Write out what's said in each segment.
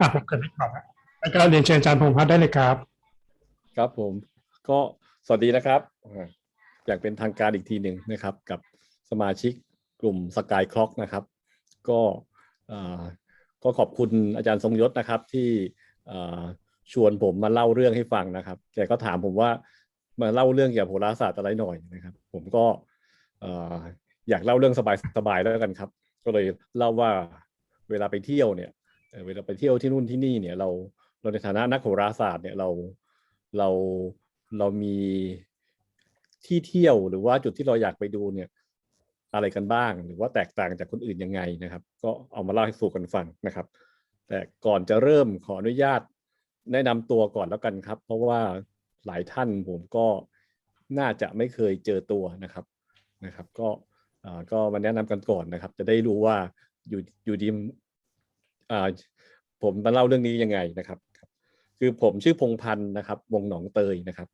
อะผมเกิดไม่ตอบอะแล้วก็เรียนเชิญอาจารย์พงษ์พัฒน์ได้เลยครับ ครับผมก็สวัสดีนะครับ อยางเป็นทางการอีกทีหนึ่งนะครับ กับสมาชิกกลุ่มสกายคล็อกนะครับ ก็ก็ขอบคุณอาจารย์ทรงยศนะครับที่ชวนผมมาเล่าเรื่องให้ฟังนะครับแกก็ถามผมว่ามาเล่าเรื่องเกี่ยวกับโหราศาสตร์อะไรหน่อยนะครับ ผมก็อยากเล่าเรื่องสบายๆแล้วกันครับ ก็เลยเล่าว่าเวลาไปเที่ยวเนี่ย เวลาไปเที่ยวที่นู่นที่นี่เนี่ยเราเราในฐานะนักโหราศาสตร์เนี่ยเราเราเรามีที่เที่ยวหรือว่าจุดที่เราอยากไปดูเนี่ยอะไรกันบ้าง หรือว่าแตกต่างจากคนอื่นยังไงนะครับ ก็เอามาเล่าให้สู่กันฟังนะครับ แต่ก่อนจะเริ่มขออนุญาตแนะนำตัวก่อนแล้วกันครับ เพราะว่าหลายท่านผมก็น่าจะไม่เคยเจอตัวนะครับนะครับ ก็อ่าก็มาแนะนำกันก่อนนะครับ จะได้รู้ว่าอยู่อยู่ดี ผมมาเล่าเรื่องนี้ยังไงนะครับ คือผมชื่อพงพันธ์นะครับ วงหนองเตยนะครับ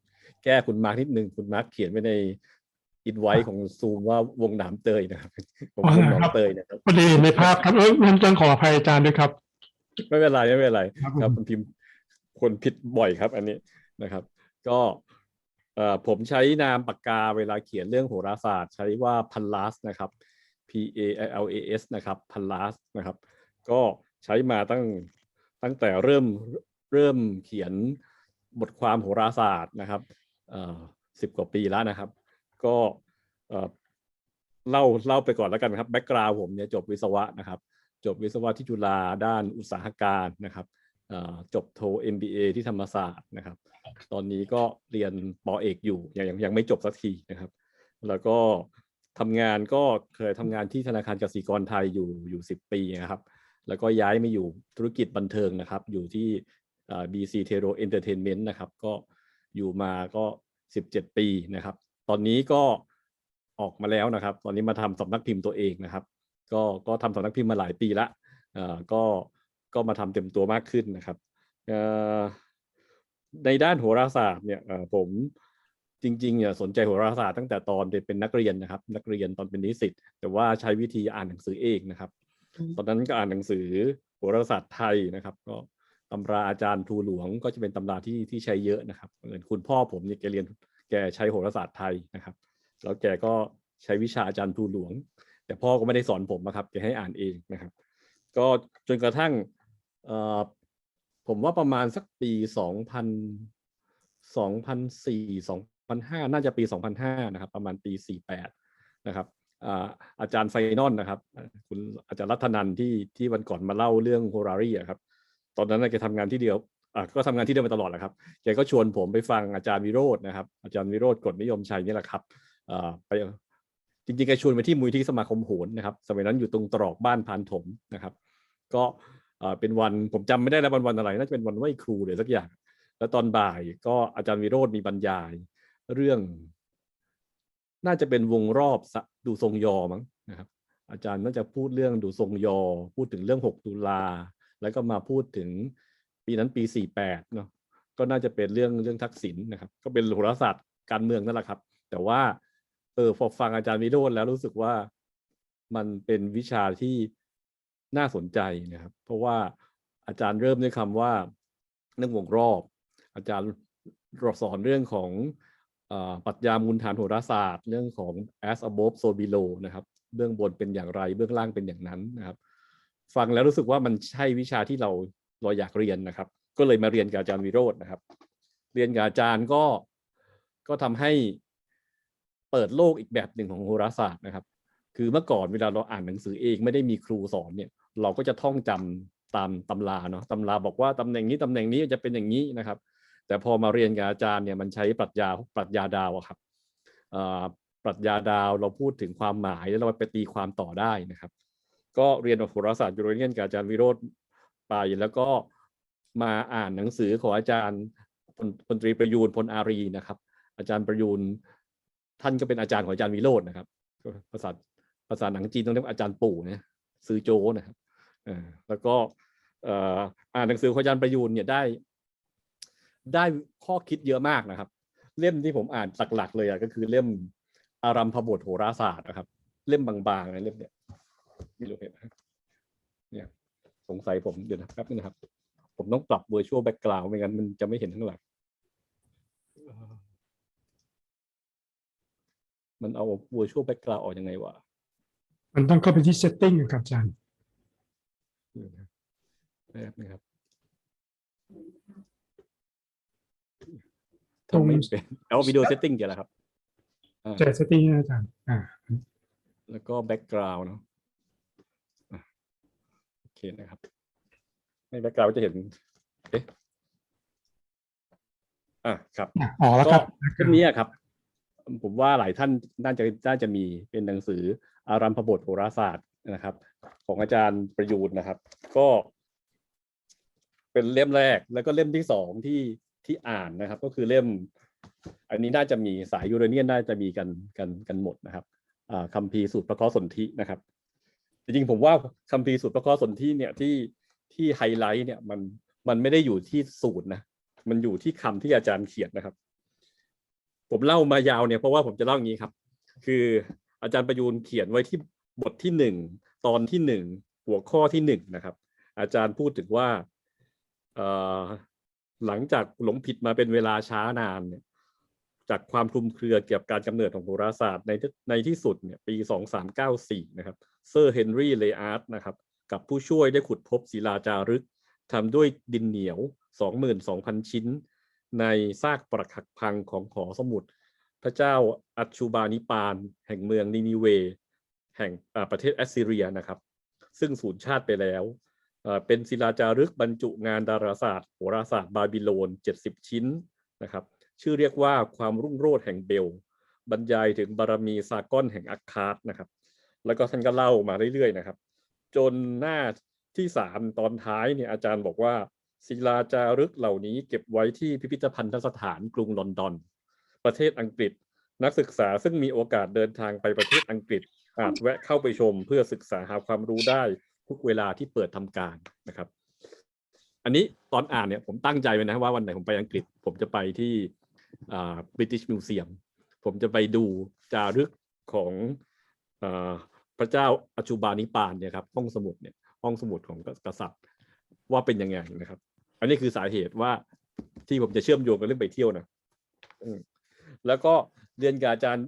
แก้คุณมาร์คนิดนึงคุณมาร์คเขียนไว้ในอินไว้ของซูมว่าวงหนามเตยนะครับผมวงหนองเตยนะครับพอดีในภาพครับเออผมต้องขออภัยอาจารย์ด้วยครับ ไม่เป็นไรไม่เป็นไรครับครับผมคุณพิมพ์คนผิดบ่อยครับ อันนี้นะครับ ก็เอ่อผมใช้นามปากกาเวลาเขียนเรื่องโหราศาสตร์ ใช้ว่าพันลัสนะครับ P A L A S นะครับพันลัสนะครับ ก็ ใช้มาตั้งตั้งแต่เริ่มเริ่มเขียนบทความโหราศาสตร์นะครับสิบกว่าปีแล้วนะครับ ก็เล่าเล่าไปก่อนแล้วกันครับแบ็กกราวผมเนี่ยจบวิศวะนะครับ จบวิศวะที่จุฬาด้านอุตสาหการนะครับเอ่อจบโท MBA ที่ธรรมศาสตร์นะครับ ตอนนี้ก็เรียนปอเอกอยู่ยังยังยังไม่จบสักทีนะครับ แล้วก็ทำงานก็เคยทำงานที่ธนาคารกสิกรไทยอยู่อยู่สิบปีนะครับ แล้วก็ย้ายมาอยู่ธุรกิจบันเทิงนะครับ อยู่ที่ BC t e r o Entertainment นะครับ ก็อยู่มาก็สิบเจ็ดปีนะครับ ตอนนี้ก็ออกมาแล้วนะครับ ตอนนี้มาทำสำนักพิมพ์ตัวเองนะครับ ก็ก็ทำสำนักพิมพ์มาหลายปีละก็ก็มาทำเต็มตัวมากขึ้นนะครับในด้านโหราศาสตร์เนี่ยผมจริงๆเนี่ยสนใจโหราศาสตร์ตั้งแต่ตอนเป็นนักเรียนนะครับ นักเรียนตอนเป็นนิสิตแต่ว่าใช้วิธีอ่านหนังสือเองนะครับ ตอนนั้นก็อ่านหนังสือโหราศาสตร์ไทยนะครับ ก็ตำราอาจารย์ทูหลวงก็จะเป็นตำราที่ที่ใช้เยอะนะครับเหมือนคุณพ่อผมเนี่ยแกเรียนแกใช้โหราศาสตร์ไทยนะครับ แล้วแกก็ใช้วิชาอาจารย์ทูหลวง แต่พ่อก็ไม่ได้สอนผมนะครับแกให้อ่านเองนะครับ ก็จนกระทั่งผมว่าประมาณสักปีสองพันสองพันสี่สองพันห้าน่าจะปีสองพันห้านะครับ ประมาณปีสี่แปดนะครับ อาจารย์ไฟนอลนะครับ คุณอาจารย์รัตนันที่ที่วันก่อนมาเล่าเรื่องโฮรารีอะครับ ตอนนั้นแกทำงานที่เดียวก็ทำงานที่เดียวมาตลอดแหละครับแกก็ชวนผมไปฟังอาจารย์วิโรจน์นะครับ อาจารย์วิโรจน์กฎนิยมชัยนี่แหละครับไปจริงๆแกชวนไปที่มูลที่สมาคมโหนนะครับ สมัยนั้นอยู่ตรงตรอกบ้านพานถมนะครับ ก็เป็นวันผมจำไม่ได้แล้ววันวันอะไรน่าจะเป็นวันไหว้ครูหรือสักอย่าง แล้วตอนบ่ายก็อาจารย์วิโรจน์มีบรรยายเรื่อง น่าจะเป็นวงรอบสะดูทรงยอมั้งนะครับ อาจารย์น่าจะพูดเรื่องดูทรงยอ พูดถึงเรื่อง 6 ตุลา แล้วก็มาพูดถึงปีนั้นปี 48 เนาะก็น่าจะเป็นเรื่องเรื่องทักษิณนะครับ ก็เป็นโหราศาสตร์การเมืองนั่นแหละครับ แต่ว่าเออพอฟังอาจารย์วิโรจน์แล้วรู้สึกว่ามันเป็นวิชาที่น่าสนใจนะครับ เพราะว่าอาจารย์เริ่มด้วยคำว่าเรื่องวงรอบ อาจารย์สอนเรื่องของเออ ปรัชญามูลฐานโหราศาสตร์ เรื่องของ as above so below นะครับเบื้องบนเป็นอย่างไรเบื้องล่างเป็นอย่างนั้นนะครับ ฟังแล้วรู้สึกว่ามันใช่วิชาที่เราเราอยากเรียนนะครับ ก็เลยมาเรียนกับอาจารย์วิโรจน์นะครับ เรียนกับอาจารย์ก็ก็ทำให้เปิดโลกอีกแบบหนึ่งของโหราศาสตร์นะครับ คือเมื่อก่อนเวลาเราอ่านหนังสือเองไม่ได้มีครูสอนเนี่ย เราก็จะท่องจำตามตำราเนาะตำราบอกว่าตำแหน่งนี้ตำแหน่งนี้จะเป็นอย่างนี้นะครับ แต่พอมาเรียนกับอาจารย์เนี่ยมันใช้ปรัชญาปรัชญาดาวะครับปรัชญาดาวเราพูดถึงความหมายแล้วเราไปตีความต่อได้นะครับ ก็เรียนโหราศาสตร์ยูโรเนียนกับอาจารย์วิโรธไปแล้วก็มาอ่านหนังสือของอาจารย์พลพลตรีประยูนพลอารีนะครับ อาจารย์ประยูนท่านก็เป็นอาจารย์ของอาจารย์วิโรจน์นะครับภาษาภาษาหนังจีนต้องเรียกว่าอาจารย์ปู่นะซือโจนะครับแล้วก็อ่ออ่านหนังสือของอาจารย์ประยูนเนี่ยได้ ได้ข้อคิดเยอะมากนะครับ เล่มที่ผมอ่านหลักๆเลยอะก็คือเล่มอารัมพบทโหราศาสตร์นะครับ เล่มบางๆนะเล่มเนี้ยไม่รู้เห็นไหมเนี่ย สงสัยผมเดี๋ยวนะแป๊บนึงนะครับ ผมต้องปรับ virtual background ไม่งั้นมันจะไม่เห็นข้างหลังเอ่อมันเอา virtual background ออกยังไงวะ มันต้องเข้าไปที่ setting อะครับอาจารย์เดี๋ยวนะแป๊บนึงครับ ทำไม่เป็นเอาวิดีโอเซตติ้งเดี๋ยวละครับอ่าแต่ setting นะอาจารย์อ่า แล้วก็ background เนาะอะโอเคนะครับ ใน background จะเห็น เอ๊ะอะครับอะออกแล้วครับเล่มนี้อะครับ ผมว่าหลายท่านน่าจะน่าจะมีเป็นหนังสืออารัมพบทโหราศาสตร์นะครับ ของอาจารย์ประยูนนะครับ ก็ เป็นเล่มแรกแล้วก็เล่มที่สองที่ ที่อ่านนะครับ ก็คือเล่ม อันนี้น่าจะมีสายยูเรเนียนน่าจะมีกันกันกันหมดนะครับคัมภีร์สูตรประเคราะห์สนธินะครับ จริงๆผมว่าคัมภีร์สูตรประเคราะห์สนธิเนี่ยที่ที่ไฮไลท์เนี่ยมันมันไม่ได้อยู่ที่สูตรนะมันอยู่ที่คำที่อาจารย์เขียนนะครับ ผมเล่ามายาวเนี่ยเพราะว่าผมจะเล่าอย่างนี้ครับ คืออาจารย์ประยูนเขียนไว้ที่บทที่หนึ่งตอนที่หนึ่งหัวข้อที่หนึ่งนะครับ อาจารย์พูดถึงว่า หลังจากหลงผิดมาเป็นเวลาช้านานเนี่ย จากความคลุมเครือเกี่ยวกับการกำเนิดของโหราศาสตร์ในที่ในที่สุดเนี่ยปี 2394 นะครับเซอร์เฮนรี่เลอาร์ตนะครับ กับผู้ช่วยได้ขุดพบศิลาจารึกทำด้วยดินเหนียว 22,000 ชิ้น ในซากปรักหักพังของหอสมุด พระเจ้าอัชชูบานิปาน แห่งเมืองนินิเว แห่งประเทศแอสซีเรียนะครับ ซึ่งสูญชาติไปแล้ว เป็นศิลาจารึกบรรจุงานดาราศาสตร์โหราศาสตร์บาบิโลน 70 ชิ้นนะครับ ชื่อเรียกว่าความรุ่งโรจน์แห่งเบล บรรยายถึงบารมีซากอนแห่งอัคคาร์ดนะครับ แล้วก็ท่านก็เล่ามาเรื่อยๆนะครับ จนหน้าที่สามตอนท้ายเนี่ยอาจารย์บอกว่า ศิลาจารึกเหล่านี้เก็บไว้ที่พิพิธภัณฑสถานกรุงลอนดอน ประเทศอังกฤษ นักศึกษาซึ่งมีโอกาสเดินทางไปประเทศอังกฤษอาจแวะเข้าไปชมเพื่อศึกษาหาความรู้ได้ ทุกเวลาที่เปิดทำการนะครับ อันนี้ตอนอ่านเนี่ยผมตั้งใจไว้นะว่าวันไหนผมไปอังกฤษ ผมจะไปที่อ่า British Museum ผมจะไปดูจารึกของอาพระเจ้าอัชชุบานิปานเนี่ยครับห้องสมุดเนี่ยห้องสมุดของกษัตริย์ว่าเป็นยังไงนะครับ อันนี้คือสาเหตุว่าที่ผมจะเชื่อมโยงกับเรื่องไปเที่ยวนะแล้วก็เรียนกับอาจารย์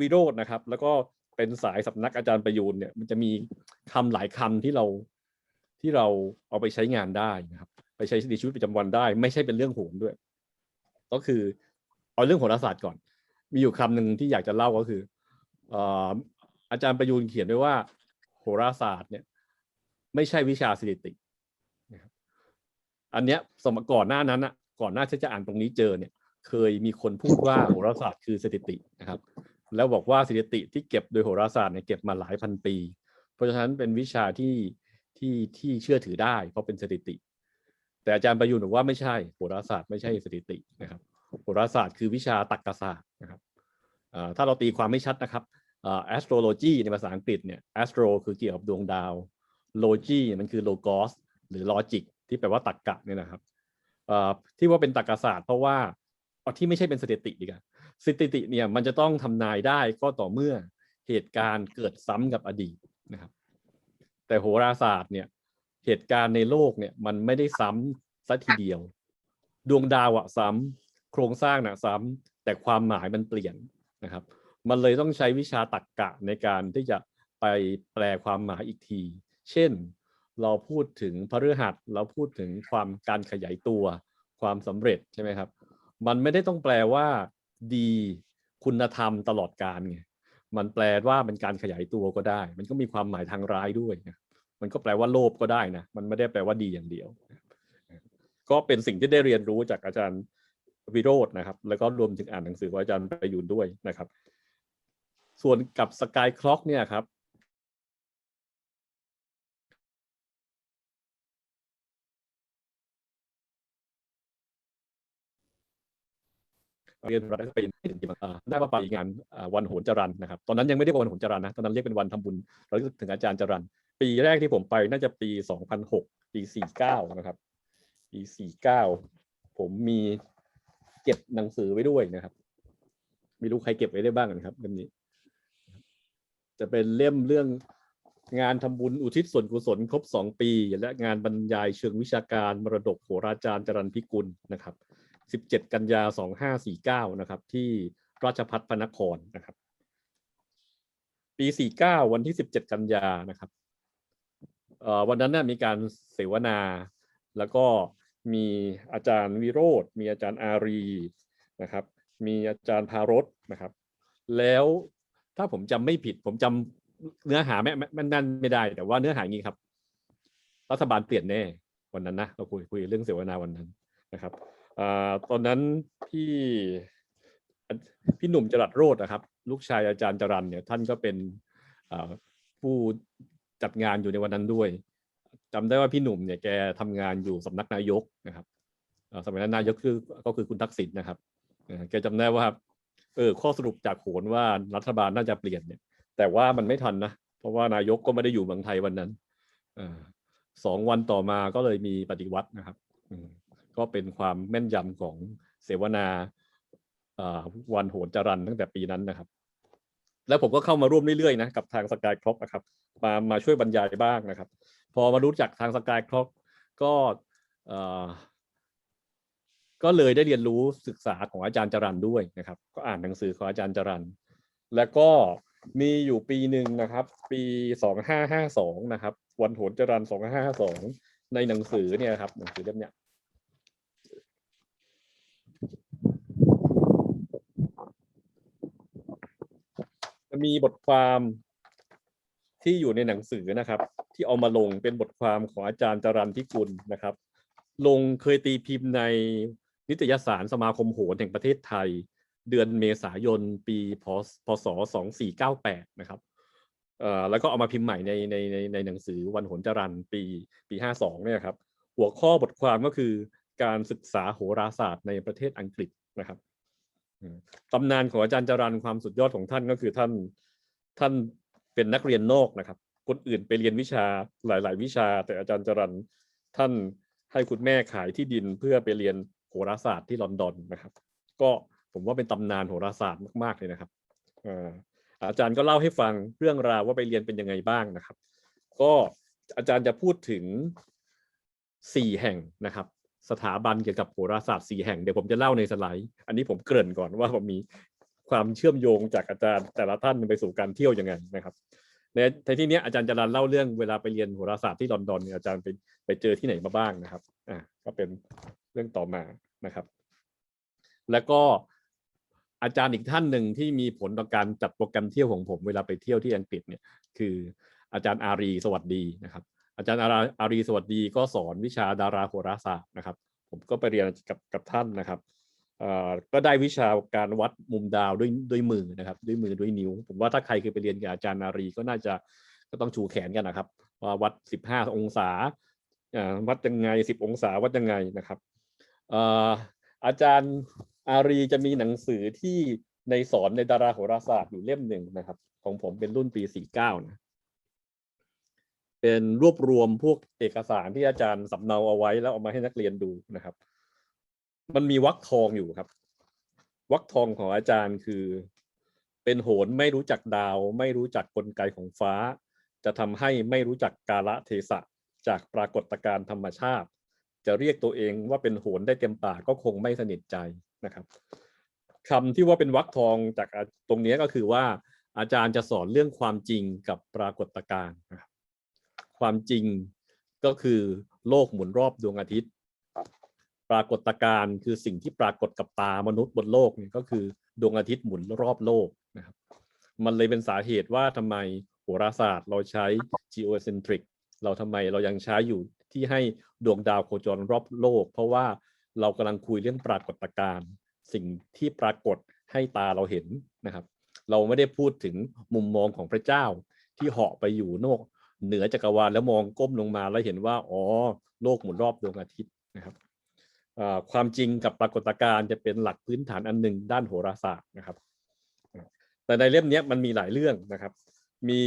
วิโรจน์นะครับ แล้วก็เป็นสายสำนักอาจารย์ประยูนเนี่ยมันจะมี คำหลายคำที่เราที่เราเอาไปใช้งานได้นะครับ ไปใช้ในชีวิตประจำวันได้ ไม่ใช่เป็นเรื่องโหนด้วย ก็คือเอาเรื่องโหราศาสตร์ก่อน มีอยู่คำหนึ่งที่อยากจะเล่าก็คือเอ่ออาจารย์ประยูนเขียนไว้ว่า โหราศาสตร์เนี่ย ไม่ใช่วิชาสถิตินะครับอันเนี้ยสมัยก่อนหน้านั้นอะก่อนหน้าที่จะอ่านตรงนี้เจอเนี่ย เคยมีคนพูดว่าโหราศาสตร์คือสถิตินะครับ แล้วบอกว่าสถิติที่เก็บโดยโหราศาสตร์เนี่ยเก็บมาหลายพันปี เพราะฉะนั้นเป็นวิชาที่ที่ที่เชื่อถือได้ เพราะเป็นสถิติ แต่อาจารย์ประยุนบอกว่าไม่ใช่โหราศาสตร์ไม่ใช่สถิตินะครับโหราศาสตร์คือวิชาตรรกศาสตร์นะครับถ้าเราตีความไม่ชัดนะครับอ่า astrology ในภาษาอังกฤษเนี่ย astro คือเกี่ยวกับดวงดาว logy มันคือ logos หรือ logic ที่แปลว่าตรรกะเนี่ยนะครับอ่าที่ว่าเป็นตรรกศาสตร์เพราะว่าที่ไม่ใช่เป็นสถิติดีกว่าสถิติเนี่ยมันจะต้องทำนายได้ก็ต่อเมื่อเหตุการณ์เกิดซ้ำกับอดีต นะครับ แต่โหราศาสตร์เนี่ย เหตุการณ์ในโลกเนี่ย มันไม่ได้ซ้ำซะทีเดียว ดวงดาวอะซ้ำโครงสร้างนะซ้ำแต่ความหมายมันเปลี่ยนนะครับ มันเลยต้องใช้วิชาตรรกะในการที่จะไปแปลความหมายอีกที เช่น เราพูดถึงพฤหัสเราพูดถึงความการขยายตัว ความสำเร็จใช่ไหมครับ มันไม่ได้ต้องแปลว่า ดีคุณธรรมตลอดการไง มันแปลว่าเป็นการขยายตัวก็ได้ มันก็มีความหมายทางร้ายด้วยนะมันก็แปลว่าโลภก็ได้นะ มันไม่ได้แปลว่าดีอย่างเดียว ก็เป็นสิ่งที่ได้เรียนรู้จากอาจารย์วิโรจน์นะครับ แล้วก็รวมถึงอ่านหนังสือของอาจารย์ประยุนด้วยนะครับ ส่วนกับสกายคล็อกเนี่ยครับ เรียนรัฐเป็นได้ว่าไปงานวันโหนจรันนะครับตอนนั้นยังไม่ได้วันโหนจรันนะตอนนั้นเรียกเป็นวันทำบุญเราถึงอาจารย์จรันปีแรกที่ผมไปน่าจะปี 2006 ปี 49 นะครับ ปี 49 ผมมีเก็บหนังสือไว้ด้วยนะครับ ไม่รู้ใครเก็บไว้ได้บ้างนะครับเล่มนี้ จะเป็นเล่มเรื่องงานทำบุญอุทิศส่วนกุศลครบ 2 ปี และงานบรรยายเชิงวิชาการมรดกโหราจารย์จรันพิกุลนะครับ 17 กันยา 2549 นะครับ ที่ราชพัฒพนครนะครับ ปี 49 วันที่ 17 กันยานะครับวันนั้นน่ะมีการเสวนา แล้วก็มีอาจารย์วิโรธมีอาจารย์อารีนะครับ มีอาจารย์พารสนะครับ แล้วถ้าผมจำไม่ผิด ผมจำเนื้อหาไม่ไม่นั่นไม่ได้ แต่ว่าเนื้อห่างี้ครับ รัฐบาลเปลี่ยนแน่วันนั้นนะเราคุยคุยเรื่องเสวนาวันนั้นนะครับ ตอนนั้นพี่พี่หนุ่มจรัสโรดนะครับ ลูกชายอาจารย์จรันเนี่ยท่านก็เป็นผู้จัดงานอยู่ในวันนั้นด้วยจำได้ว่าพี่หนุ่มเนี่ยแกทำงานอยู่สำนักนายกนะครับสมัยนั้นนายกคือก็คือคุณทักษิณนะครับแกจำได้ว่าเออข้อสรุปจากโหนว่ารัฐบาลน่าจะเปลี่ยนเนี่ย แต่ว่ามันไม่ทันนะเพราะว่านายกก็ไม่ได้อยู่เมืองไทยวันนั้นอสองวันต่อมาก็เลยมีปฏิวัตินะครับอื ก็เป็นความแม่นยำของเสวนาวันโหนจรันตั้งแต่ปีนั้นนะครับ แล้วผมก็เข้ามาร่วมเรื่อยๆนะกับทางสกายคล็อกนะครับ มามาช่วยบรรยายบ้างนะครับ พอมารู้จักทางสกายคล็อกก็ก็เลยได้เรียนรู้ศึกษาของอาจารย์จรันด้วยนะครับ ก็อ่านหนังสือของอาจารย์จรันแล้วก็มีอยู่ปีหนึ่งนะครับ ปีสองห้าห้าสองนะครับ วันโหนจรันสองห้าห้าสองในหนังสือเนี่ยครับหนังสือเล่มเนี้ย มีบทความที่อยู่ในหนังสือนะครับ ที่เอามาลงเป็นบทความของอาจารย์จรันพิกุลนะครับ ลงเคยตีพิมพ์ในนิตยสารสมาคมโหนแห่งประเทศไทย เดือนเมษายนปีพศ2498 นะครับแล้วก็เอามาพิมพ์ใหม่ในในในในหนังสือวันโหนจรันปีปี 52 เนี่ยครับ หัวข้อบทความก็คือการศึกษาโหราศาสตร์ในประเทศอังกฤษนะครับ ตำนานของอาจารย์จรันความสุดยอดของท่านก็คือท่านท่านเป็นนักเรียนนอกนะครับ คนอื่นไปเรียนวิชาหลาย ๆ วิชา แต่อาจารย์จรันท่านให้คุณแม่ขายที่ดินเพื่อไปเรียนโหราศาสตร์ที่ลอนดอนนะครับ ก็ผมว่าเป็นตำนานโหราศาสตร์มาก ๆ เลยนะครับอาอาจารย์ก็เล่าให้ฟังเรื่องราวว่าไปเรียนเป็นยังไงบ้างนะครับ ก็อาจารย์จะพูดถึงสี่แห่งนะครับ สถาบันเกี่ยวกับโหราศาสตร์สี่แห่งเดี๋ยวผมจะเล่าในสไลด์ อันนี้ผมเกริ่นก่อนว่าผมมีความเชื่อมโยงจากอาจารย์แต่ละท่านไปสู่การเที่ยวยังไงนะครับในที่นี้อาจารย์จรันเล่าเรื่องเวลาไปเรียนโหราศาสตร์ที่ลอนดอนเนี่ยอาจารย์ไปไปเจอที่ไหนมาบ้างนะครับอ่าก็เป็นเรื่องต่อมานะครับ แล้วก็อาจารย์อีกท่านหนึ่งที่มีผลต่อการจัดโปรแกรมเที่ยวของผมเวลาไปเที่ยวที่อังกฤษเนี่ยคืออาจารย์อารีสวัสดีนะครับ อาจารย์อาราอารีสวัสดีก็สอนวิชาดาราโหราศาสตร์นะครับ ผมก็ไปเรียนกับกับท่านนะครับก็ได้วิชาการวัดมุมดาวด้วยด้วยมือนะครับด้วยมือด้วยนิ้ว ผมว่าถ้าใครเคยไปเรียนกับอาจารย์อารีก็น่าจะก็ต้องชูแขนกันนะครับว่าวัด 15 องศาอ่าวัดยังไง 10 องศาวัดยังไงนะครับเอ่ออาจารย์อารีจะมีหนังสือที่ในสอนในดาราโหราศาสตร์อยู่เล่มหนึ่งนะครับ ของผมเป็นรุ่นปี 49นะ เป็นรวบรวมพวกเอกสารที่อาจารย์สำเนาเอาไว้แล้วเอามาให้นักเรียนดูนะครับ มันมีวรรคทองอยู่ครับวรรคทองของอาจารย์คือ เป็นโหนไม่รู้จักดาว ไม่รู้จักกลไกของฟ้า จะทำให้ไม่รู้จักกาละเทศะจากปรากฏการณ์ธรรมชาติ จะเรียกตัวเองว่าเป็นโหนได้เต็มปากก็คงไม่สนิทใจนะครับคำที่ว่าเป็นวรรคทองจากตรงนี้ก็คือว่าอาจารย์จะสอนเรื่องความจริงกับปรากฏการณ์นะครับ ความจริงก็คือโลกหมุนรอบดวงอาทิตย์ ปรากฏการณ์คือสิ่งที่ปรากฏกับตามนุษย์บนโลกเนี่ยก็คือดวงอาทิตย์หมุนรอบโลกนะครับ มันเลยเป็นสาเหตุว่าทำไมโหราศาสตร์เราใช้ geocentric เราทำไมเรายังใช้อยู่ที่ให้ดวงดาวโคจรรอบโลก เพราะว่าเรากำลังคุยเรื่องปรากฏการณ์สิ่งที่ปรากฏให้ตาเราเห็นนะครับ เราไม่ได้พูดถึงมุมมองของพระเจ้าที่เหาะไปอยู่โนก เหนือจักรวาลแล้วมองก้มลงมาแล้วเห็นว่าอ๋อโลกหมุนรอบดวงอาทิตย์นะครับความจริงกับปรากฏการณ์จะเป็นหลักพื้นฐานอันหนึ่งด้านโหราศาสตร์นะครับ แต่ในเล่มนี้มันมีหลายเรื่องนะครับ มี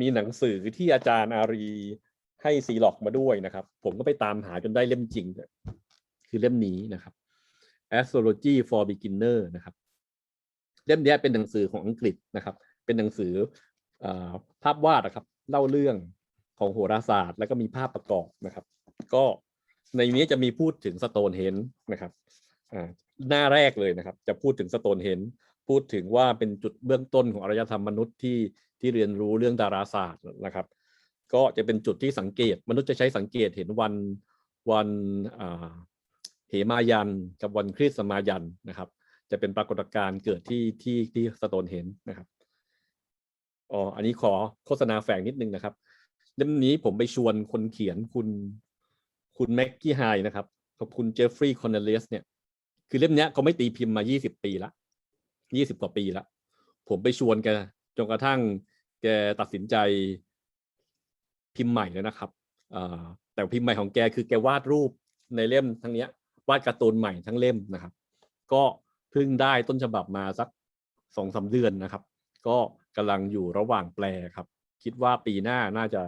มีหนังสือที่อาจารย์อารีให้ซีล็อกมาด้วยนะครับ ผมก็ไปตามหาจนได้เล่มจริง คือเล่มนี้นะครับ Astrology for Beginner นะครับ เล่มนี้เป็นหนังสือของอังกฤษนะครับ เป็นหนังสืออาภาพวาดนะครับ เล่าเรื่องของโหราศาสตร์ แล้วก็มีภาพประกอบนะครับ ก็ในนี้จะมีพูดถึงสโตนเฮนนะครับอ่าหน้าแรกเลยนะครับ จะพูดถึงสโตนเฮนพูดถึงว่าเป็นจุดเบื้องต้นของอารยธรรมมนุษย์ที่ที่เรียนรู้เรื่องดาราศาสตร์นะครับ ก็จะเป็นจุดที่สังเกต มนุษย์จะใช้สังเกตเห็นวันวันอ่าเหมายันกับวันคริสต์มายันนะครับ จะเป็นปรากฏการณ์เกิดที่ที่ที่สโตนเฮนนะครับ อ๋ออันนี้ขอโฆษณาแฝงนิดนึงนะครับเล่มนี้ผมไปชวนคนเขียนคุณคุณแม็กกี้ไฮนะครับกับคุณเจฟฟรีย์คอนเนลเลสเนี่ย คือเล่มเนี้ยเขาไม่ตีพิมพ์มา 20 ปีละ 20 กว่าปีละ ผมไปชวนแกจนกระทั่งแกตัดสินใจพิมพ์ใหม่แล้วนะครับแต่พิมพ์ใหม่ของแกคือแกวาดรูปในเล่มทั้งเนี้ยวาดการ์ตูนใหม่ทั้งเล่มนะครับ ก็เพิ่งได้ต้นฉบับมาสักสองสาเดือนนะครับ ก็ กำลังอยู่ระหว่างแปลครับ คิดว่าปีหน้าน่าจะ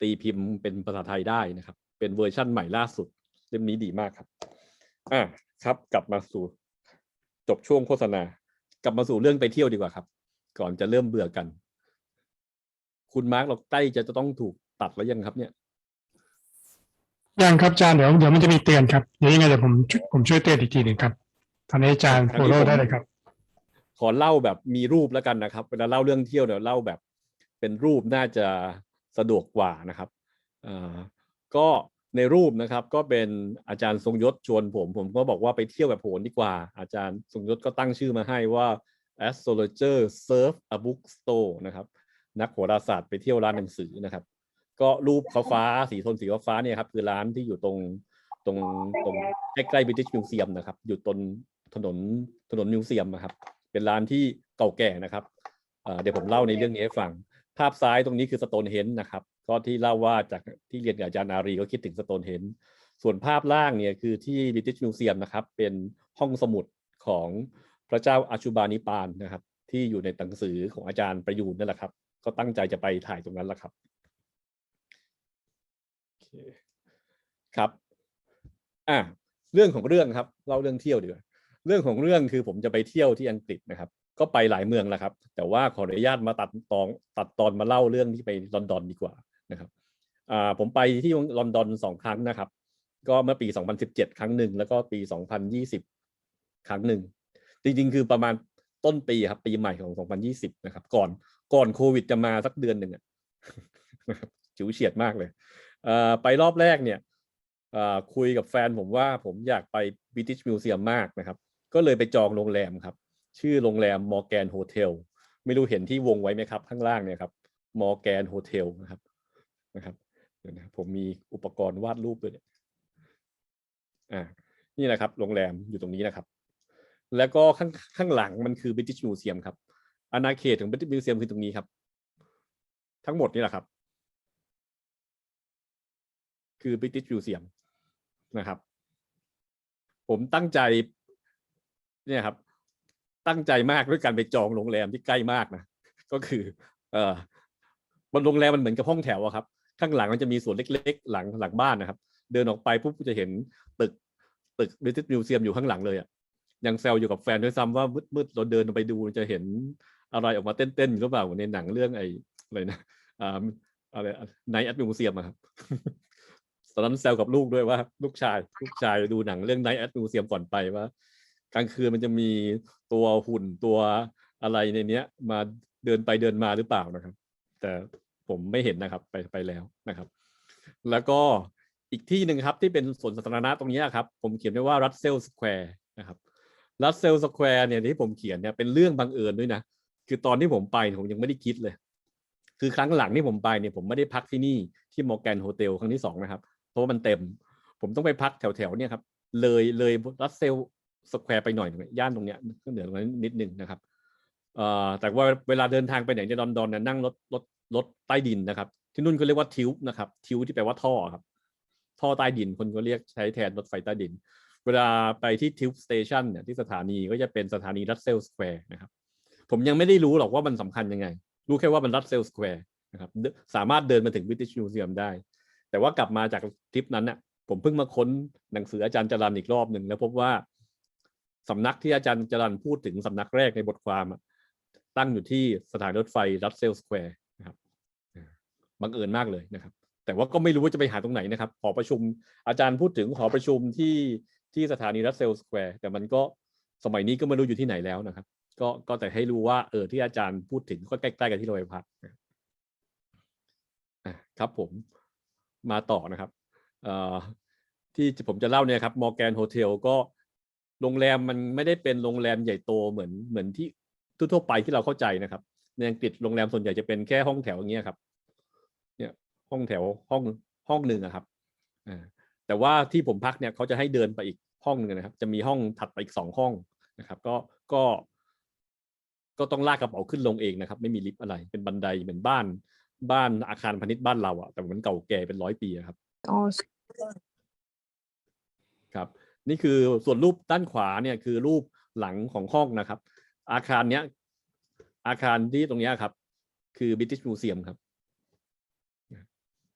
ตีพิมพ์เป็นภาษาไทยได้นะครับ เป็นเวอร์ชั่นใหม่ล่าสุด เล่มนี้ดีมากครับอะครับ กลับมาสู่ จบช่วงโฆษณา กลับมาสู่เรื่องไปเที่ยวดีกว่าครับ ก่อนจะเริ่มเบื่อกัน คุณมาร์กเราใกล้จะจะต้องถูกตัดแล้วยังครับเนี่ยยังครับอาจารย์เดี๋ยวเดี๋ยวมันจะมีเตือนครับเดี๋ยวยังไงเดี๋ยวผมช่วยผมช่วยเตือนอีกทีหนึ่งครับ ตอนนี้อาจารย์คโฟรั้งนี้โล่ผมได้เลยครับ ขอเล่าแบบมีรูปแล้วกันนะครับ เวลาเล่าเรื่องเที่ยวเดี๋ยวเล่าแบบ เป็นรูปน่าจะสะดวกกว่านะครับอ่าก็ในรูปนะครับก็เป็นอาจารย์ทรงยศชวนผม ผมก็บอกว่าไปเที่ยวแบบโหนดีกว่า อาจารย์ทรงยศก็ตั้งชื่อมาให้ว่า astrologer serve a bookstore นะครับนักโหราศาสตร์ไปเที่ยวร้านหนังสือนะครับ ก็รูปฟ้าฟ้าสีโทนสีฟ้าเนี่ยครับคือร้านที่อยู่ตรงตรงตรงใกล้ๆ British Museum นะครับ อยู่ตรงถนนถนนมิวเซียมนะครับ เป็นร้านที่เก่าแก่นะครับเดี๋ยวผมเล่าในเรื่องนี้ให้ฟัง ภาพซ้ายตรงนี้คือสโตนเฮนนะครับก็ที่เล่าว่าจากที่เรียนกับอาจารย์อารีก็คิดถึงสโตนเฮนส่วนภาพล่างเนี่ยคือที่ British Museum นะครับ เป็นห้องสมุดของพระเจ้าอาชูบานิปานนะครับ ที่อยู่ในหนังสือของอาจารย์ประยูนนั่นแหละครับ ก็ตั้งใจจะไปถ่ายตรงนั้นแหละครับครับอะเรื่องของเรื่องครับเล่าเรื่องเที่ยวดีกว่า เรื่องของเรื่องคือผมจะไปเที่ยวที่อังกฤษนะครับ ก็ไปหลายเมืองแล้วครับ แต่ว่าขออนุญาตมาตัดตอนตัดตอนมาเล่าเรื่องที่ไปลอนดอนดีกว่านะครับอ่าผมไปที่ลอนดอนสองครั้งนะครับ ก็เมื่อปี 2017 ครั้งหนึ่งแล้วก็ปี 2020 ครั้งหนึ่งจริงๆ คือประมาณต้นปีครับปีใหม่ของ 2020 นะครับ ก่อนก่อนโควิดจะมาสักเดือนหนึ่งอะนะจิ๋วเฉียดมากเลยอ่อไปรอบแรกเนี่ยอ่อคุยกับแฟนผมว่าผมอยากไป British Museum มากนะครับ ก็เลยไปจองโรงแรมครับ ชื่อโรงแรมมอร์แกนโฮเทลไม่รู้เห็นที่วงไว้ไหมครับ ข้างล่างเนี่ยครับมอร์แกนโฮเทลนะครับนะครับเดี๋ยวนะผมมีอุปกรณ์วาดรูปด้วยเนี่ยอ่านี่นะครับ โรงแรมอยู่ตรงนี้นะครับ แล้วก็ข้างข้างหลังมันคือ British Museum ครับอาณาเขตของ British Museum คือตรงนี้ครับ ทั้งหมดนี่แหละครับ คือ British Museum นะครับ ผมตั้งใจ เนี่ยครับ ตั้งใจมากด้วยการไปจองโรงแรมที่ใกล้มากนะก็คือ เออบนโรงแรมมันเหมือนกับห้องแถวอะครับ ข้างหลังมันจะมีสวนเล็ก ๆ หลังหลังบ้านนะครับ เดินออกไปปุ๊บจะเห็นตึกตึก British Museum อยู่ข้างหลังเลยอะยังแซวอยู่กับแฟนด้วยซ้ำว่ามืดๆเราเดินไปดูจะเห็นอะไรออกมาเต้นๆอยู่หรือเปล่าในหนังเรื่องไอ้อะไรนะอ่าอะไรในแอดมิวเซียมอะครับตอนนั้นแซวกับลูกด้วยว่า ลูกชาย ลูกชายดูหนังเรื่องไนท์แอดมิวเซียมก่อนไปว่า กลางคืนมันจะมีตัวหุ่นตัวอะไรในเนี้ย มาเดินไปเดินมาหรือเปล่านะครับ แต่ผมไม่เห็นนะครับไปไปแล้วนะครับ แล้วก็อีกที่หนึ่งครับที่เป็นสวนสาธารณะตรงนี้ครับ ผมเขียนไว้ว่ารัสเซลสแควร์นะครับรัสเซลสแควร์เนี่ยที่ผมเขียนเนี่ยเป็นเรื่องบังเอิญด้วยนะ คือตอนที่ผมไปผมยังไม่ได้คิดเลย คือครั้งหลังที่ผมไปเนี่ยผมไม่ได้พักที่นี่ที่มอร์แกนโฮเทลครั้งที่สองนะครับ เพราะว่ามันเต็ม ผมต้องไปพักแถวๆเนี่ยครับเลยเลยรัสเซล สแควร์ไปหน่อยย่านตรงเนี้ยขึ้นเหนือตรงนั้นนิดนึงนะครับเอ่อแต่ว่าเวลาเดินทางไปไหนในลอนดอนเนี่ยนั่งรถรถรถใต้ดินนะครับ ที่นู่นเขาเรียกว่าทิวนะครับทิวที่แปลว่าท่อครับ ท่อใต้ดินคนก็เรียกใช้แทนรถไฟใต้ดิน เวลาไปที่ทิวสเตชันเนี่ยที่สถานีก็จะเป็นสถานีรัสเซลสแควร์นะครับ ผมยังไม่ได้รู้หรอกว่ามันสำคัญยังไง รู้แค่ว่ามันรัสเซลสแควร์นะครับสามารถเดินมาถึง British Museum ได้ แต่ว่ากลับมาจากทริปนั้นน่ะผมเพิ่งมาค้นหนังสืออาจารย์จรันอีกรอบหนึ่งแล้วพบว่า สำนักที่อาจารย์จรันพูดถึงสำนักแรกในบทความตั้งอยู่ที่สถานรถไฟรัสเซลสแควร์นะครับบังเอิญมากเลยนะครับ แต่ว่าก็ไม่รู้ว่าจะไปหาตรงไหนนะครับหอประชุมอาจารย์พูดถึงหอประชุมที่ที่สถานีรัสเซลสแควร์แต่มันก็สมัยนี้ก็ไม่รู้อยู่ที่ไหนแล้วนะครับ ก็ก็แต่ให้รู้ว่าเออที่อาจารย์พูดถึงก็ใกล้ๆกับที่เราไปพักครับผมมาต่อนะครับที่ผมจะเล่าเนี่ยครับมอร์แกนโฮเทลก็ โรงแรมมันไม่ได้เป็นโรงแรมใหญ่โตเหมือนเหมือนที่ทั่วๆไปที่เราเข้าใจนะครับ ในอังกฤษโรงแรมส่วนใหญ่จะเป็นแค่ห้องแถวอย่างเงี้ยครับ เนี่ยห้องแถวห้องห้องหนึ่งอะครับอ่าแต่ว่าที่ผมพักเนี่ยเขาจะให้เดินไปอีกห้องหนึ่งนะครับ จะมีห้องถัดไปอีกสองห้องนะครับ ก็ก็ก็ต้องลากกระเป๋าขึ้นลงเองนะครับ ไม่มีลิฟต์อะไรเป็นบันไดเหมือนบ้าน บ้านอาคารพาณิชย์บ้านเราอะแต่มันเก่าแก่เป็นร้อยปีอะครับอ๋อครับ นี่คือส่วนรูปด้านขวาเนี่ยคือรูปหลังของห้องนะครับ อาคารเนี้ย อาคารที่ตรงเนี้ยครับ คือ British Museum ครับ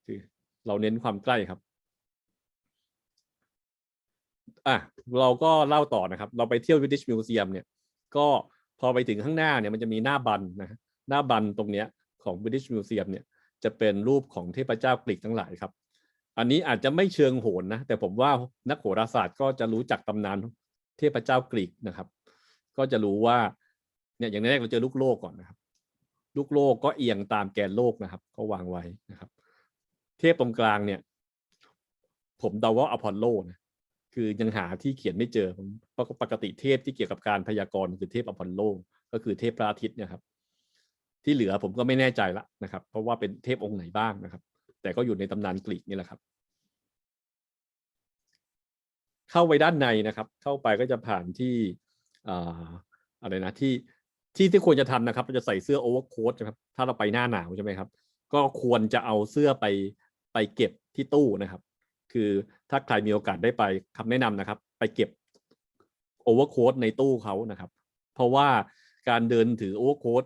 คือเราเน้นความใกล้ครับอะเราก็เล่าต่อนะครับ เราไปเที่ยว British Museum เนี่ย ก็พอไปถึงข้างหน้าเนี่ยมันจะมีหน้าบันนะฮะหน้าบันตรงเนี้ยของ British Museum เนี่ยจะเป็นรูปของเทพเจ้ากรีกทั้งหลายครับ อันนี้อาจจะไม่เชิงโหนนะ แต่ผมว่านักโหราศาสตร์ก็จะรู้จักตำนานเทพเจ้ากรีกนะครับ ก็จะรู้ว่าเนี่ยอย่างแรกเราเจอลูกโลกก่อนนะครับ ลูกโลกก็เอียงตามแกนโลกนะครับเขาวางไว้นะครับ เทพตรงกลางเนี่ย ผมเดาว่าอพอลโลนะคือยังหาที่เขียนไม่เจอผมเพราะปกติเทพที่เกี่ยวกับการพยากรณ์คือเทพอพอลโลก็คือเทพพระอาทิตย์เนี่ยครับ ที่เหลือผมก็ไม่แน่ใจละนะครับ เพราะว่าเป็นเทพองค์ไหนบ้างนะครับ แต่ก็อยู่ในตำนานกรีกนี่แหละครับ เข้าไปด้านในนะครับ เข้าไปก็จะผ่านที่ออะไรนะที่ที่ที่ควรจะทำนะครับเราจะใส่เสื้อโอเวอร์โค้ทนะครับ ถ้าเราไปหน้าหนาวใช่ไหมครับ ก็ควรจะเอาเสื้อไปไปเก็บที่ตู้นะครับ คือถ้าใครมีโอกาสได้ไปคำแนะนำนะครับ ไปเก็บโอเวอร์โค้ทในตู้เขานะครับ เพราะว่าการเดินถือโอเวอร์โค้ท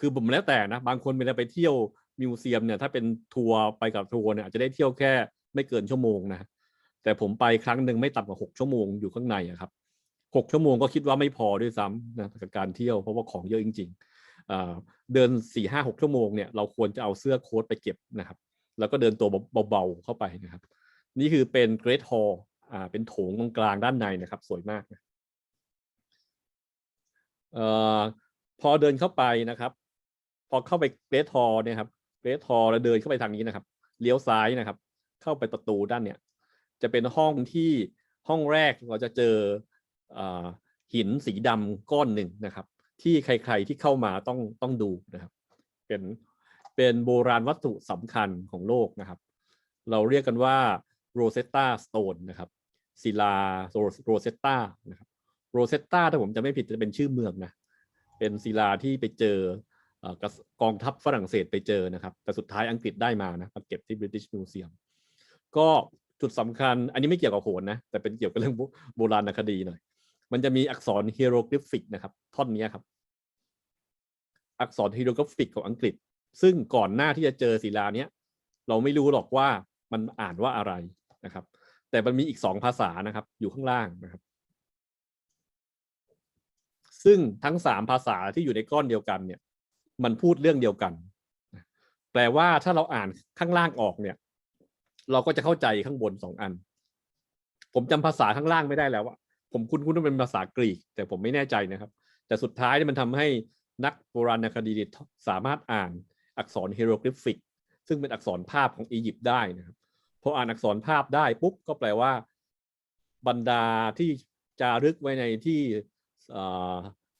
คือผมแล้วแต่นะ บางคนเวลาไปเที่ยว มิวเซียมเนี่ยถ้าเป็นทัวร์ไปกับทัวร์เนี่ยอาจจะได้เที่ยวแค่ไม่เกินชั่วโมงนะแต่ผมไปครั้งหนึ่งไม่ต่ำกว่าหกชั่วโมงอยู่ข้างในอะครับหกชั่วโมงก็คิดว่าไม่พอด้วยซ้ำนะกับการเที่ยวเพราะว่าของเยอะจริงๆเดินสี่ห้าหกชั่วโมงเนี่ยเราควรจะเอาเสื้อโค้ทไปเก็บนะครับ แล้วก็เดินตัวเบาๆเข้าไปนะครับ นี่คือเป็นเกรทฮอลอ่าเป็นโถงตรงกลางด้านในนะครับ สวยมากนะเอ่อพอเดินเข้าไปนะครับ พอเข้าไปเกรทฮอลเนี่ยครับ เกรทฮอลแล้วเดินเข้าไปทางนี้นะครับ เลี้ยวซ้ายนะครับ เข้าไปประตูด้านเนี่ย จะเป็นห้องที่ห้องแรกเราจะเจอหินสีดำก้อนหนึ่งนะครับ ที่ใครๆที่เข้ามาต้องต้องดูนะครับ เป็นเป็นโบราณวัตถุสำคัญของโลกนะครับ เราเรียกกันว่าโรเซตตาสโตนนะครับศิลาโรเซตตานะครับโรเซตตาถ้าผมจะไม่ผิดจะเป็นชื่อเมืองนะ เป็นศิลาที่ไปเจอ กระกองทัพฝรั่งเศสไปเจอนะครับ แต่สุดท้ายอังกฤษได้มานะมาเก็บที่ British Museum ก็จุดสำคัญ อันนี้ไม่เกี่ยวกับโหนนะ แต่เป็นเกี่ยวกับเรื่องโบราณคดีหน่อย มันจะมีอักษรฮีโรกริฟิกนะครับ ท่อนนี้ครับ อักษรฮีโรกริฟิกของอังกฤษ ซึ่งก่อนหน้าที่จะเจอศิลาเนี้ยเราไม่รู้หรอกว่ามันอ่านว่าอะไรนะครับ แต่มันมีอีกสองภาษานะครับ อยู่ข้างล่างนะครับ ซึ่งทั้งสามภาษาที่อยู่ในก้อนเดียวกันเนี่ย มันพูดเรื่องเดียวกัน แปลว่าถ้าเราอ่านข้างล่างออกเนี่ย เราก็จะเข้าใจข้างบนสองอัน ผมจำภาษาข้างล่างไม่ได้แล้วอะผมคุ้นๆว่าเป็นภาษากรีก แต่ผมไม่แน่ใจนะครับ แต่สุดท้ายที่มันทำให้นักโบราณคดีสามารถอ่านอักษรเฮโรกริฟิก ซึ่งเป็นอักษรภาพของอียิปต์ได้นะครับพออ่านอักษรภาพได้ปุ๊บก็แปลว่า บรรดาที่จารึกไว้ในที่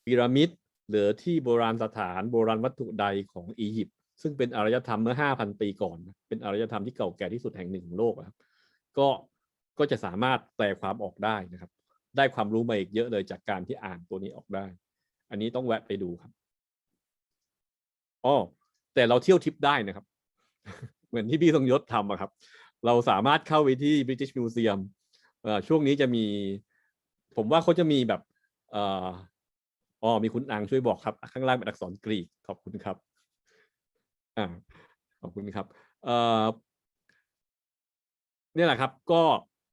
พีระมิด หรือที่โบราณสถานโบราณวัตถุใดของอียิปต์ซึ่งเป็นอารยธรรมเมื่อ 5,000 ปีก่อน เป็นอารยธรรมที่เก่าแก่ที่สุดแห่งหนึ่งของโลกครับ ก็ก็จะสามารถแปลความออกได้นะครับ ได้ความรู้มาอีกเยอะเลยจากการที่อ่านตัวนี้ออกได้ อันนี้ต้องแวะไปดูครับอ๋อแต่เราเที่ยวทริปได้นะครับ เหมือนที่พี่ทรงยศทำอะครับ เราสามารถเข้าไปที่ British Museum ช่วงนี้จะมี ผมว่าเขาจะมีแบบ อ่ออ๋อมีคุณอังช่วยบอกครับ ข้างล่างเป็นอักษรกรีกขอบคุณครับอ่าขอบคุณครับเอ่อเนี่ยแหละครับ ก็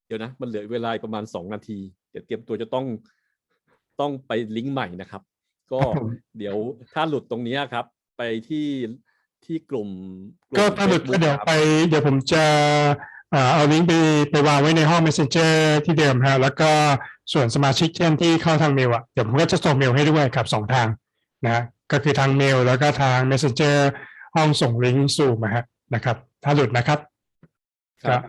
เดี๋ยวนะ มันเหลือเวลาประมาณสองนาที เดี๋ยวเตรียมตัวจะต้องต้องไปลิงก์ใหม่นะครับ ก็ครับผมเดี๋ยวถ้าหลุดตรงนี้ครับ ไปที่ที่กลุ่มลุ่มก็ถ้าหลุด Facebook ก็เดี๋ยวครับไป เดี๋ยวผมจะเอ่อเอาลิงก์ไปไปวางไว้ในห้อง Messenger ที่เดิมฮะแล้วก็ ส่วนสมาชิกเช่นที่เข้าทางเมลอะเดี๋ยวผมก็จะส่งเมลให้ด้วยครับสองทางนะก็คือทางเมลแล้วก็ทาง Messenger ห้องส่งลิงก์สู่มาฮะนะครับ ถ้าหลุดนะครับครับ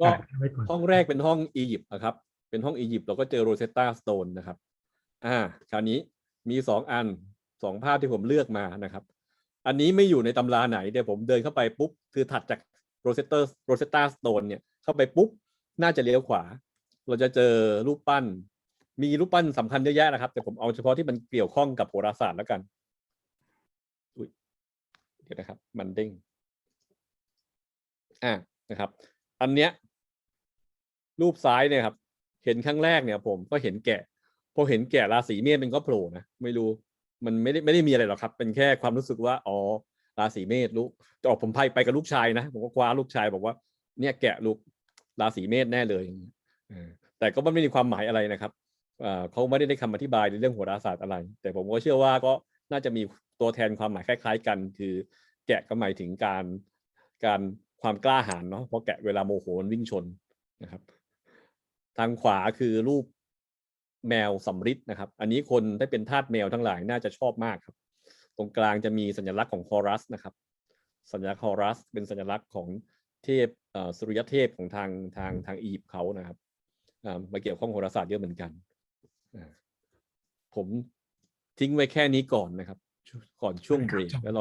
ก็อะไว้ก่อนห้องแรกเป็นห้องอียิปต์นะครับ เป็นห้องอียิปต์เราก็เจอโรเซตตาสโตนนะครับ อ่า คราวนี้มีสองอันสองภาพที่ผมเลือกมานะครับ อันนี้ไม่อยู่ในตำราไหนเดี๋ยวผมเดินเข้าไปปุ๊บ คือถัดจากโรเซตเตอร์โรเซตตาสโตนเนี่ยเข้าไปปุ๊บ น่าจะเลี้ยวขวา เราจะเจอรูปปั้น มีรูปปั้นสำคัญเยอะแยะนะครับ แต่ผมเอาเฉพาะที่มันเกี่ยวข้องกับโหราศาสตร์แล้วกันอุ้ยเดี๋ยวนะครับ มันเด้งอ่านะครับ อันเนี้ย รูปซ้ายเนี่ยครับ เห็นครั้งแรกเนี่ย ผมก็เห็นแกะพอเห็นแกะราศีเมษมันก็โผล่นะไม่รู้ มันไม่ได้ไม่ได้มีอะไรหรอกครับ เป็นแค่ความรู้สึกว่าอ๋อราศีเมษลูกจะออกผมไปไปกับลูกชายนะผมก็คว้าลูกชายบอกว่า เนี่ยแกะลูกราศีเมษแน่เลย แต่ก็ไม่ได้มีความหมายอะไรนะครับเขาไม่ได้ได้คำอธิบายในเรื่องโหราศาสตร์อะไร แต่ผมก็เชื่อว่าก็น่าจะมีตัวแทนความหมายคล้าย ๆ กัน คือแกะก็หมายถึงการการความกล้าหาญเนาะเพราะแกะเวลาโมโหมันวิ่งชนนะครับ ทางขวาคือรูปแมวสำริดนะครับ อันนี้คนได้เป็นทาสแมวทั้งหลายน่าจะชอบมากครับ ตรงกลางจะมีสัญลักษณ์ของฮอรัสนะครับ สัญลักษณ์ฮอรัสเป็นสัญลักษณ์ของเทพสุริยเทพของทางทางทางอียิปต์เขานะครับ มาเกี่ยวข้องโหราศาสตร์เยอะเหมือนกันอ่าผมทิ้งไว้แค่นี้ก่อนนะครับ ก่อนช่วงเบรกแล้วเรา